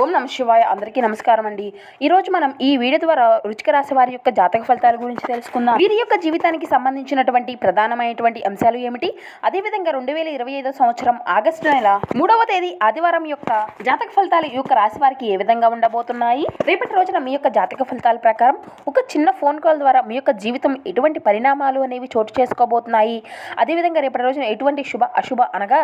ఓం నమ శివాయ అందరికీ నమస్కారం అండి. ఈ రోజు మనం ఈ వీడియో ద్వారా రుచిక రాశి వారి యొక్క జాతక ఫలితాల గురించి తెలుసుకుందాం. వీరి యొక్క జీవితానికి సంబంధించినటువంటి ప్రధానమైనటువంటి అంశాలు ఏమిటి? అదేవిధంగా రెండు వేల ఇరవై ఐదో సంవత్సరం ఆగస్టు నెల మూడవ తేదీ ఆదివారం యొక్క జాతక ఫలితాలు ఈ యొక్క రాశి వారికి ఏ విధంగా ఉండబోతున్నాయి? రేపటి రోజున మీ యొక్క జాతక ఫలితాల ప్రకారం ఒక చిన్న ఫోన్ కాల్ ద్వారా మీ యొక్క జీవితం ఎటువంటి పరిణామాలు అనేవి చోటు చేసుకోబోతున్నాయి? అదేవిధంగా రేపటి రోజున ఎటువంటి శుభ అశుభ అనగా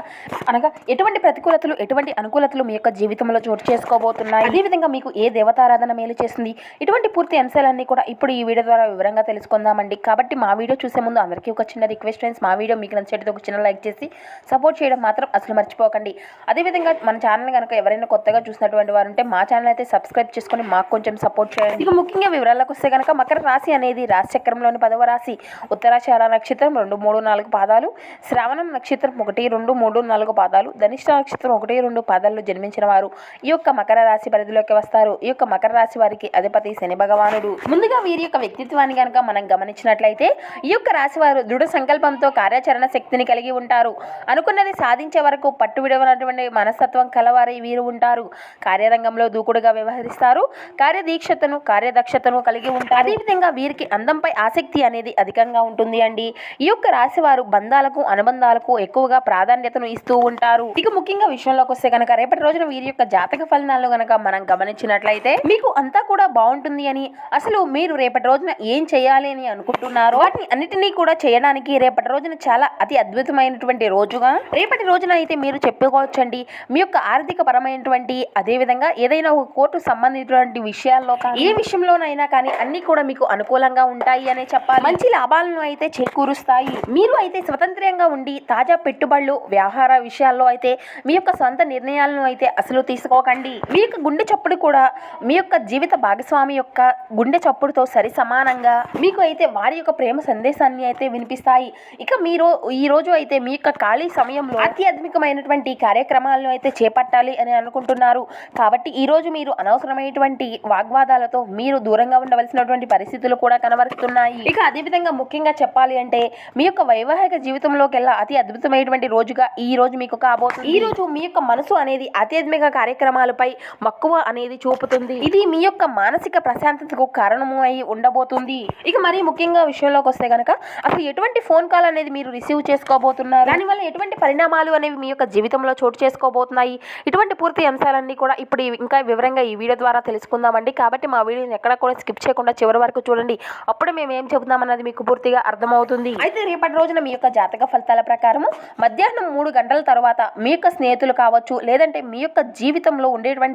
అనగా ఎటువంటి ప్రతికూలతలు ఎటువంటి అనుకూలతలు మీ యొక్క జీవితంలో చోటు చేసుకోబోతున్నాయి అదేవిధంగా మీకు ఏ దేవతారాధన మేలు చేస్తుంది? ఇటువంటి పూర్తి అంశాలన్నీ కూడా ఇప్పుడు ఈ వీడియో ద్వారా వివరంగా తెలుసుకుందామండి. కాబట్టి మా వీడియో చూసే ముందు అందరికీ ఒక చిన్న రిక్వెస్ట్ ఫ్రెండ్స్. మా వీడియో మీకు నచ్చేటది ఒక చిన్న లైక్ చేసి సపోర్ట్ చేయడం మాత్రం అసలు మర్చిపోకండి. అదేవిధంగా మన ఛానల్ కనుక ఎవరైనా కొత్తగా చూసినటువంటి వారు ఉంటే మా ఛానల్ అయితే సబ్స్క్రైబ్ చేసుకొని మాకు కొంచెం సపోర్ట్ చేయండి. ఇక ముఖ్యంగా వివరాలకు వస్తే కనుక మకర రాశి అనేది రాశిచక్రంలోని పదవ రాశి. ఉత్తరాచార నక్షత్రం రెండు మూడు నాలుగు పాదాలు. శ్రావణం నక్షత్రం ఒకటి రెండు మూడు నాలుగు పాదాలు. ధనిష్ట నక్షత్రం ఒకటి రెండు పాదాల్లో జన్మించిన వారు. ఈ యొక్క మకర మకర రాశి పరిధిలోకి వస్తారు. ఈ యొక్క మకర రాశి వారికి అధిపతి శని భగవానుడు. ముందుగా వీరి యొక్క వ్యక్తిత్వాన్ని కనుక మనం గమనించినట్లయితే ఈ యొక్క రాశి వారు దృఢ సంకల్పంతో కార్యాచరణ శక్తిని కలిగి ఉంటారు. అనుకున్నది సాధించే వరకు పట్టు విడవనటువంటి మనస్తత్వం కలవారి వీరు ఉంటారు. కార్యరంగంలో దూకుడుగా వ్యవహరిస్తారు. కార్యదీక్షతను కార్యదక్షతను కలిగి ఉంటారు. అదేవిధంగా వీరికి అందంపై ఆసక్తి అనేది అధికంగా ఉంటుంది అండి. ఈ యొక్క రాశి వారు బంధాలకు అనుబంధాలకు ఎక్కువగా ప్రాధాన్యతను ఇస్తూ ఉంటారు. ఇక ముఖ్యంగా విషయంలోకి వస్తే కనుక రేపటి రోజున వీరి యొక్క జాతక ఫలనాలు గనక మనం గమనించినట్లయితే మీకు అంతా కూడా బాగుంటుంది అని అసలు మీరు రేపటి రోజున ఏం చేయాలి అని అనుకుంటున్నారో వాటిని అన్నిటినీ కూడా చేయడానికి రేపటి రోజున చాలా అతి అద్భుతమైనటువంటి రోజుగా రేపటి రోజున అయితే మీరు చెప్పుకోవచ్చండి. మీ యొక్క ఆర్థిక పరమైనటువంటి అదేవిధంగా ఏదైనా ఒక కోర్టు సంబంధించినటువంటి విషయాల్లో కానీ ఏ విషయంలోనైనా కానీ అన్ని కూడా మీకు అనుకూలంగా ఉంటాయి అనే చెప్పాలి. మంచి లాభాలను అయితే చేకూరుస్తాయి. మీరు అయితే స్వతంత్రంగా ఉండి తాజా పెట్టుబడులు వ్యవహార విషయాల్లో అయితే మీ యొక్క సొంత నిర్ణయాలను అయితే అసలు తీసుకోకండి. మీ యొక్క గుండె చప్పుడు కూడా మీ యొక్క జీవిత భాగస్వామి యొక్క గుండె చప్పుడుతో సరి సమానంగా మీకు అయితే వారి యొక్క ప్రేమ సందేశాన్ని అయితే వినిపిస్తాయి. ఇక మీరు ఈ రోజు అయితే మీ యొక్క ఖాళీ సమయంలో అత్యాధునికమైనటువంటి కార్యక్రమాలను అయితే చేపట్టాలి అని అనుకుంటున్నారు. కాబట్టి ఈ రోజు మీరు అనవసరమైనటువంటి వాగ్వాదాలతో మీరు దూరంగా ఉండవలసినటువంటి పరిస్థితులు కూడా కనబరుస్తున్నాయి. ఇక అదేవిధంగా ముఖ్యంగా చెప్పాలి అంటే మీ యొక్క వైవాహిక జీవితంలోకెల్లా అతి అద్భుతమైనటువంటి రోజుగా ఈ రోజు మీకు కాబోతుంది. ఈ రోజు మీ యొక్క మనసు అనేది అత్యాధునిక కార్యక్రమాలపై మక్కువ అనేది చూపుతుంది. ఇది మీ యొక్క మానసిక ప్రశాంతతకు కారణము అయి ఉండబోతుంది. ఇక మరీ ముఖ్యంగా విషయంలోకి వస్తే గనక అసలు ఎటువంటి ఫోన్ కాల్ అనేది మీరు రిసీవ్ చేసుకోబోతున్నారు? దానివల్ల ఎటువంటి పరిణామాలు అనేవి మీ యొక్క జీవితంలో చోటు చేసుకోబోతున్నాయి? ఇటువంటి పూర్తి అంశాలన్నీ కూడా ఇప్పుడు ఇంకా వివరంగా ఈ వీడియో ద్వారా తెలుసుకుందామండి. కాబట్టి మా వీడియోని ఎక్కడ కూడా స్కిప్ చేయకుండా చివరి వరకు చూడండి. అప్పుడు మేము ఏం చెబుతామన్నది మీకు పూర్తిగా అర్థమవుతుంది. అయితే రేపటి రోజున మీ యొక్క జాతక ఫలితాల ప్రకారము మధ్యాహ్నం మూడు గంటల తర్వాత మీ యొక్క స్నేహితులు కావచ్చు లేదంటే మీ యొక్క జీవితంలో ఉండేటువంటి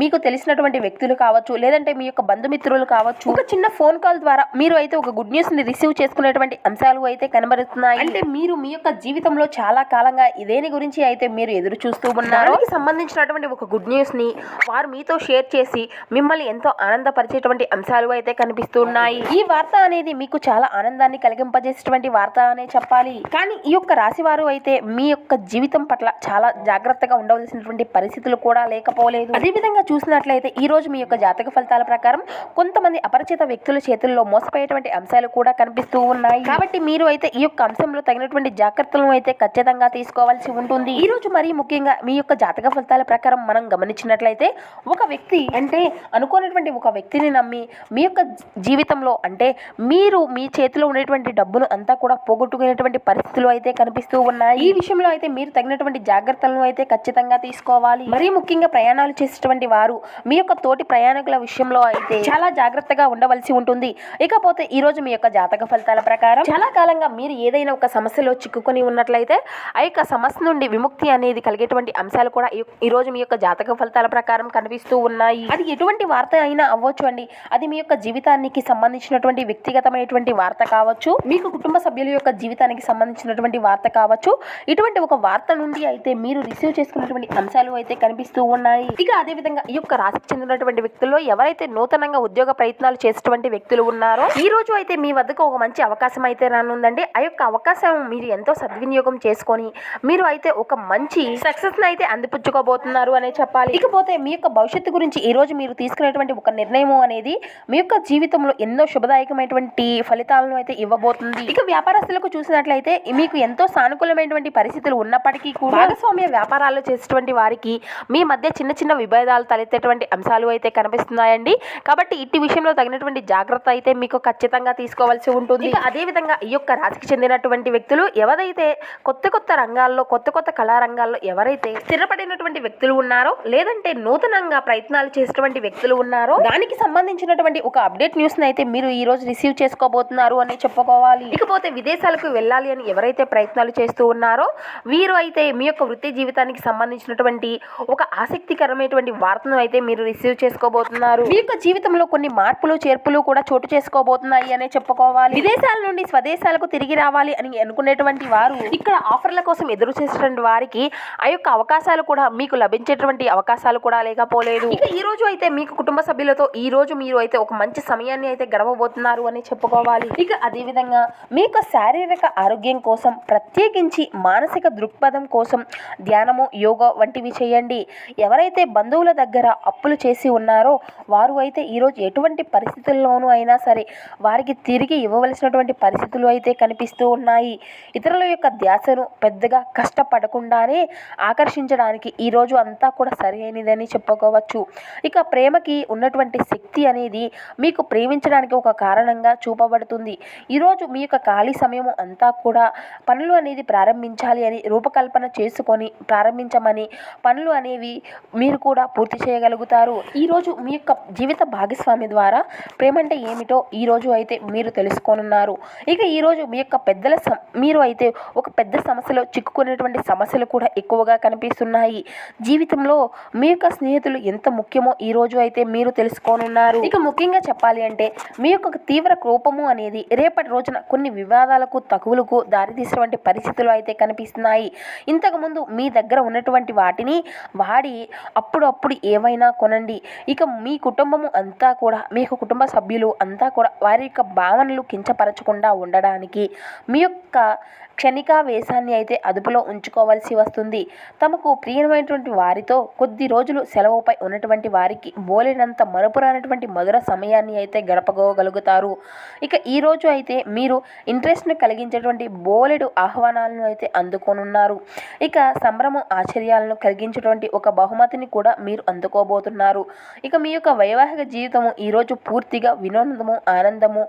మీకు తెలిసినటువంటి వ్యక్తులు కావచ్చు లేదంటే మీ యొక్క బంధుమిత్రులు కావచ్చు ఒక చిన్న ఫోన్ కాల్ ద్వారా మీరు అయితే ఒక గుడ్ న్యూస్ని రిసీవ్ చేసుకునేటువంటి అంశాలు అయితే కనబడుతున్నాయి. అంటే మీరు మీ యొక్క జీవితంలో చాలా కాలంగా ఇదేని గురించి అయితే మీరు ఎదురు చూస్తూ ఉన్నారు. దానికి సంబంధించినటువంటి ఒక గుడ్ న్యూస్ని వారు మీతో షేర్ చేసి మిమ్మల్ని ఎంతో ఆనందపరిచేటువంటి అంశాలు అయితే కనిపిస్తున్నాయి ఈ వార్త అనేది మీకు చాలా ఆనందాన్ని కలిగింపజేసేటువంటి వార్త అనే చెప్పాలి. కానీ ఈ యొక్క రాశి వారు అయితే మీ యొక్క జీవితం పట్ల చాలా జాగ్రత్తగా ఉండవలసినటువంటి పరిస్థితులు కూడా లేకపోలేదు అదే విధంగా చూసినట్లయితే ఈ రోజు మీ యొక్క జాతక ఫలితాల ప్రకారం కొంతమంది అపరిచిత వ్యక్తుల చేతుల్లో మోసపోయేటువంటి అంశాలు కూడా కనిపిస్తూ ఉన్నాయి. కాబట్టి మీరు అయితే ఈ యొక్క అంశంలో తగినటువంటి జాగ్రత్తలను అయితే ఖచ్చితంగా తీసుకోవాల్సి ఉంటుంది. ఈ రోజు మరీ ముఖ్యంగా మీ యొక్క జాతక ఫలితాల ప్రకారం మనం గమనించినట్లయితే ఒక వ్యక్తి అంటే అనుకోనటువంటి ఒక వ్యక్తిని నమ్మి మీ యొక్క జీవితంలో అంటే మీరు మీ చేతిలో ఉండేటువంటి డబ్బును అంతా కూడా పోగొట్టుకునేటువంటి పరిస్థితులు అయితే కనిపిస్తూ ఉన్నాయి. ఈ విషయంలో అయితే మీరు తగినటువంటి జాగ్రత్తలను అయితే ఖచ్చితంగా తీసుకోవాలి. మరీ ముఖ్యంగా ప్రయాణాలు చేసేటువంటి వారు మీ యొక్క తోటి ప్రయాణికుల విషయంలో అయితే చాలా జాగ్రత్తగా ఉండవలసి ఉంటుంది. ఇకపోతే ఈ రోజు మీ యొక్క జాతక ఫలితాల ప్రకారం చాలా కాలంగా మీరు ఏదైనా ఒక సమస్యలో చిక్కుకొని ఉన్నట్లయితే ఆ యొక్క సమస్య నుండి విముక్తి అనేది కలిగేటువంటి అంశాలు కూడా ఈ- ఈ రోజు మీ యొక్క జాతక ఫలితాల ప్రకారం కనిపిస్తూ ఉన్నాయి. అది ఎటువంటి వార్త అయినా అవ్వచ్చు అండి. అది మీ యొక్క జీవితానికి సంబంధించినటువంటి వ్యక్తిగతమైనటువంటి వార్త కావచ్చు మీకు కుటుంబ సభ్యుల యొక్క జీవితానికి సంబంధించినటువంటి వార్త కావచ్చు. ఇటువంటి ఒక వార్త నుండి అయితే మీరు రిసీవ్ చేసుకున్నటువంటి అంశాలు అయితే కనిపిస్తూ ఉన్నాయి. ఇక అదే విధంగా ఈ యొక్క రాశికి చెందినటువంటి వ్యక్తుల్లో ఎవరైతే నూతనంగా ఉద్యోగ ప్రయత్నాలు చేసేటువంటి వ్యక్తులు ఉన్నారో ఈ రోజు అయితే మీ వద్దకు ఒక మంచి అవకాశం అయితే రానుందండి. ఆ యొక్క అవకాశం మీరు ఎంతో సద్వినియోగం చేసుకొని మీరు అయితే ఒక మంచి సక్సెస్ అయితే అందిపుచ్చుకోబోతున్నారు అనే చెప్పాలి. ఇకపోతే మీ యొక్క భవిష్యత్తు గురించి ఈ రోజు మీరు తీసుకునేటువంటి ఒక నిర్ణయం అనేది మీ యొక్క జీవితంలో ఎన్నో శుభదాయకమైనటువంటి ఫలితాలను అయితే ఇవ్వబోతుంది. ఇక వ్యాపారస్తులకు చూసినట్లయితే మీకు ఎంతో సానుకూలమైనటువంటి పరిస్థితులు ఉన్నప్పటికీ కూడా భాగస్వామ్య వ్యాపారాలు చేసేటువంటి వారికి మీ మధ్య చిన్న చిన్న విభేదాలు తలెత్తేటువంటి అంశాలు అయితే కనిపిస్తున్నాయండి. కాబట్టి ఇట్టి విషయంలో తగినటువంటి జాగ్రత్త అయితే మీకు ఖచ్చితంగా తీసుకోవాల్సి ఉంటుంది. అదేవిధంగా ఈ యొక్క రాశికి చెందినటువంటి వ్యక్తులు ఎవరైతే కొత్త కొత్త రంగాల్లో కొత్త కొత్త కళారంగాల్లో ఎవరైతే స్థిరపడినటువంటి వ్యక్తులు ఉన్నారో లేదంటే నూతనంగా ప్రయత్నాలు చేసినటువంటి వ్యక్తులు ఉన్నారో దానికి సంబంధించినటువంటి ఒక అప్డేట్ న్యూస్ అయితే మీరు ఈ రోజు రిసీవ్ చేసుకోబోతున్నారు అని చెప్పుకోవాలి. ఇకపోతే విదేశాలకు వెళ్ళాలి అని ఎవరైతే ప్రయత్నాలు చేస్తూ ఉన్నారో వీరు అయితే మీ యొక్క వృత్తి జీవితానికి సంబంధించినటువంటి ఒక ఆసక్తికరమైనటువంటి వార్తను అయితే మీరు రిసీవ్ చేసుకోబోతున్నారు. మీ యొక్క జీవితంలో కొన్ని మార్పులు చేర్పులు కూడా చోటు చేసుకోబోతున్నాయి అనే చెప్పుకోవాలి. విదేశాల నుండి స్వదేశాలకు తిరిగి రావాలి అని అనుకునేటువంటి వారు ఇక్కడ ఆఫర్ల కోసం ఎదురు చేసేటువంటి వారికి ఆ యొక్క అవకాశాలు కూడా మీకు లభించేటువంటి అవకాశాలు కూడా లేకపోలేదు. ఇక ఈ రోజు అయితే మీకు కుటుంబ సభ్యులతో ఈ రోజు మీరు అయితే ఒక మంచి సమయాన్ని అయితే గడవబోతున్నారు అని చెప్పుకోవాలి. ఇక అదే విధంగా మీ యొక్క శారీరక ఆరోగ్యం కోసం ప్రత్యేకించి మానసిక దృక్పథం కోసం ధ్యానము యోగా వంటివి చేయండి. ఎవరైతే బంధువుల దగ్గర అప్పులు చేసి ఉన్నారో వారు అయితే ఈరోజు ఎటువంటి పరిస్థితుల్లోనూ అయినా సరే వారికి తిరిగి ఇవ్వవలసినటువంటి పరిస్థితులు అయితే కనిపిస్తూ ఉన్నాయి. ఇతరుల యొక్క ధ్యాసను పెద్దగా కష్టపడకుండానే ఆకర్షించడానికి ఈరోజు అంతా కూడా సరైనదని చెప్పుకోవచ్చు. ఇక ప్రేమకి ఉన్నటువంటి శక్తి అనేది మీకు ప్రేమించడానికి ఒక కారణంగా చూపబడుతుంది. ఈరోజు మీ యొక్క ఖాళీ సమయం అంతా కూడా పనులు అనేది ప్రారంభించాలి అని రూపకల్పన చేసుకొని ప్రారంభించమని పనులు అనేవి మీరు కూడా పూర్తి చేయగలుగుతారు. ఈరోజు మీ యొక్క జీవిత భాగస్వామి ద్వారా ప్రేమ అంటే ఏమిటో ఈరోజు అయితే మీరు తెలుసుకోనున్నారు. ఇక ఈరోజు మీ యొక్క పెద్దల సం మీరు అయితే ఒక పెద్ద సమస్యలో చిక్కుకునేటువంటి సమస్యలు కూడా ఎక్కువగా కనిపిస్తున్నాయి. జీవితంలో మీ యొక్క స్నేహితులు ఎంత ముఖ్యమో ఈరోజు అయితే మీరు తెలుసుకోనున్నారు. ఇక ముఖ్యంగా చెప్పాలి అంటే మీ యొక్క తీవ్ర కోపము అనేది రేపటి రోజున కొన్ని వివాదాలకు తగువులకు దారితీసినటువంటి పరిస్థితులు అయితే కనిపిస్తున్నాయి. ఇంతకుముందు మీ దగ్గర ఉన్నటువంటి వాటిని వాడి అప్పుడప్పుడు ఏవైనా కొనండి. ఇక మీ కుటుంబము అంతా కూడా మీ యొక్క కుటుంబ సభ్యులు అంతా కూడా వారి యొక్క భావనలు కించపరచకుండా ఉండడానికి మీ యొక్క క్షణికావేశాన్ని అయితే అదుపులో ఉంచుకోవాల్సి వస్తుంది. తమకు ప్రియమైనటువంటి వారితో కొద్ది రోజులు సెలవుపై ఉన్నటువంటి వారికి బోలెనంత మరపురానటువంటి మధుర సమయాన్ని అయితే గడపగోగలుగుతారు. ఇక ఈరోజు అయితే మీరు ఇంట్రెస్ట్ను కలిగించేటువంటి బోలెడు ఆహ్వానాలను అయితే అందుకోనున్నారు. ఇక సంభ్రమం ఆశ్చర్యాలను కలిగించేటువంటి ఒక బహుమతిని కూడా మీరు అందుకోబోతున్నారు. ఇక మీ యొక్క వైవాహిక జీవితము ఈరోజు పూర్తిగా వినోదము ఆనందము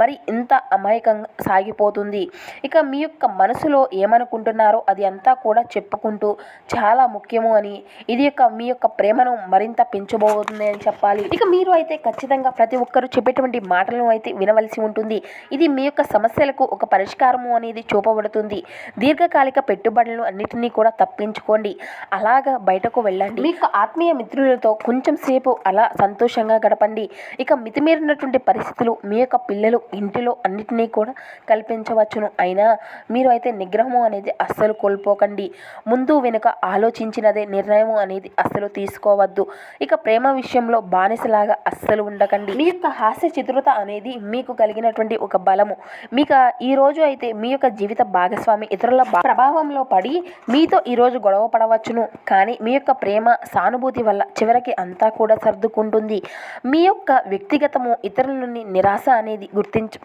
మరి ఇంత అమాయకంగా సాగిపోతుంది. ఇక మీ యొక్క మనసులో ఏమనుకుంటున్నారో అది అంతా కూడా చెప్పుకుంటూ చాలా ముఖ్యము అని ఇది యొక్క మీ యొక్క ప్రేమను మరింత పెంచబోతుంది అని చెప్పాలి. ఇక మీరు అయితే ఖచ్చితంగా ప్రతి ఒక్కరు చెప్పేటువంటి మాటలను అయితే వినవలసి ఉంటుంది. ఇది మీ యొక్క సమస్యలకు ఒక పరిష్కారము అనేది చూపబడుతుంది. దీర్ఘకాలిక పెట్టుబడులను అన్నిటినీ కూడా తప్పించుకోండి. అలాగా బయటకు వెళ్ళండి. మీకు ఆత్మీయ మిత్రులతో కొంచెం సేపు అలా సంతోషంగా గడపండి. ఇక మితిమీరినటువంటి పరిస్థితులు మీ యొక్క పిల్లలు ఇంటిలో అన్నిటినీ కూడా కల్పించవచ్చును. అయినా మీ మీరు అయితే నిగ్రహము అనేది అస్సలు కోల్పోకండి. ముందు వెనుక ఆలోచించినదే నిర్ణయం అనేది అస్సలు తీసుకోవద్దు. ఇక ప్రేమ విషయంలో బానిసలాగా అస్సలు ఉండకండి. మీ యొక్క హాస్య చతురత అనేది మీకు కలిగినటువంటి ఒక బలము. మీకు ఈ రోజు అయితే మీ యొక్క జీవిత భాగస్వామి ఇతరుల ప్రభావంలో పడి మీతో ఈ రోజు గొడవ పడవచ్చును. కానీ మీ యొక్క ప్రేమ సానుభూతి వల్ల చివరికి అంతా కూడా సర్దుకుంటుంది. మీ యొక్క వ్యక్తిగతము ఇతరుల నుండి నిరాశ అనేది గుర్తించు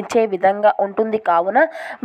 ఇచ్చే విధంగా ఉంటుంది. కావున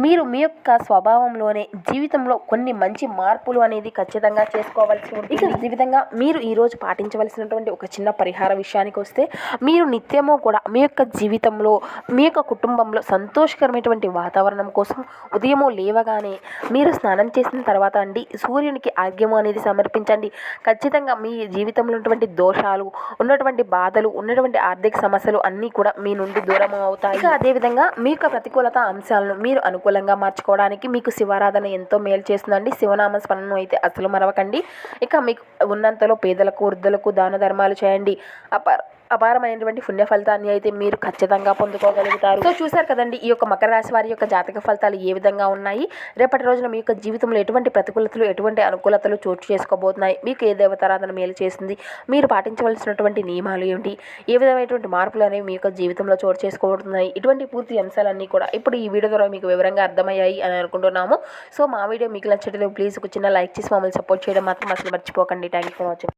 మీరు మీ యొక్క స్వభావంలోనే జీవితంలో కొన్ని మంచి మార్పులు అనేది ఖచ్చితంగా చేసుకోవాల్సి ఉంటుంది. ఇక ఈ విధంగా మీరు ఈరోజు పాటించవలసినటువంటి ఒక చిన్న పరిహార విషయానికి వస్తే మీరు నిత్యము కూడా మీ యొక్క జీవితంలో మీ యొక్క కుటుంబంలో సంతోషకరమైనటువంటి వాతావరణం కోసం ఉదయము లేవగానే మీరు స్నానం చేసిన తర్వాత అండి సూర్యునికి ఆర్గ్యము అనేది సమర్పించండి. ఖచ్చితంగా మీ జీవితంలో ఉన్నటువంటి దోషాలు ఉన్నటువంటి బాధలు ఉన్నటువంటి ఆర్థిక సమస్యలు అన్నీ కూడా మీ నుండి దూరం అవుతాయి. ఇంకా అదేవిధంగా మీ యొక్క ప్రతికూలత అంశాలను మీరు అనుకూలంగా మార్చుకోవడానికి మీకు శివారాధన ఎంతో మేలు చేస్తుందండి. శివనామ స్మరణను అయితే అసలు మరవకండి. ఇక మీకు ఉన్నంతలో పేదలకు వృద్ధులకు దాన ధర్మాలు చేయండి. అప అపారమైనటువంటి పుణ్య ఫలితాన్ని అయితే మీరు ఖచ్చితంగా పొందుకోగలుగుతారు. సో చూసారు కదండి ఈ యొక్క మకర రాశి వారి యొక్క జాతక ఫలితాలు ఏ విధంగా ఉన్నాయి? రేపటి రోజున మీ యొక్క జీవితంలో ఎటువంటి ప్రతికూలతలు ఎటువంటి అనుకూలతలు చోటు చేసుకోబోతున్నాయి? మీకు ఏ దేవతారాధన మేలు చేసింది? మీరు పాటించవలసినటువంటి నియమాలు ఏమిటి ఏ విధమైనటువంటి మార్పులు అనేవి మీ యొక్క జీవితంలో చోటు చేసుకోబోతున్నాయి? ఇటువంటి పూర్తి అంశాలన్నీ కూడా ఇప్పుడు ఈ వీడియో ద్వారా మీకు వివరంగా అర్థమయ్యాయి అని అనుకుంటున్నాము. సో మా వీడియో మీకు నచ్చట్లేదు ప్లీజ్ ఒక చిన్న లైక్ చేసి మమ్మల్ని సపోర్ట్ చేయడం మాత్రం అసలు మర్చిపోకండి. Thank you for watching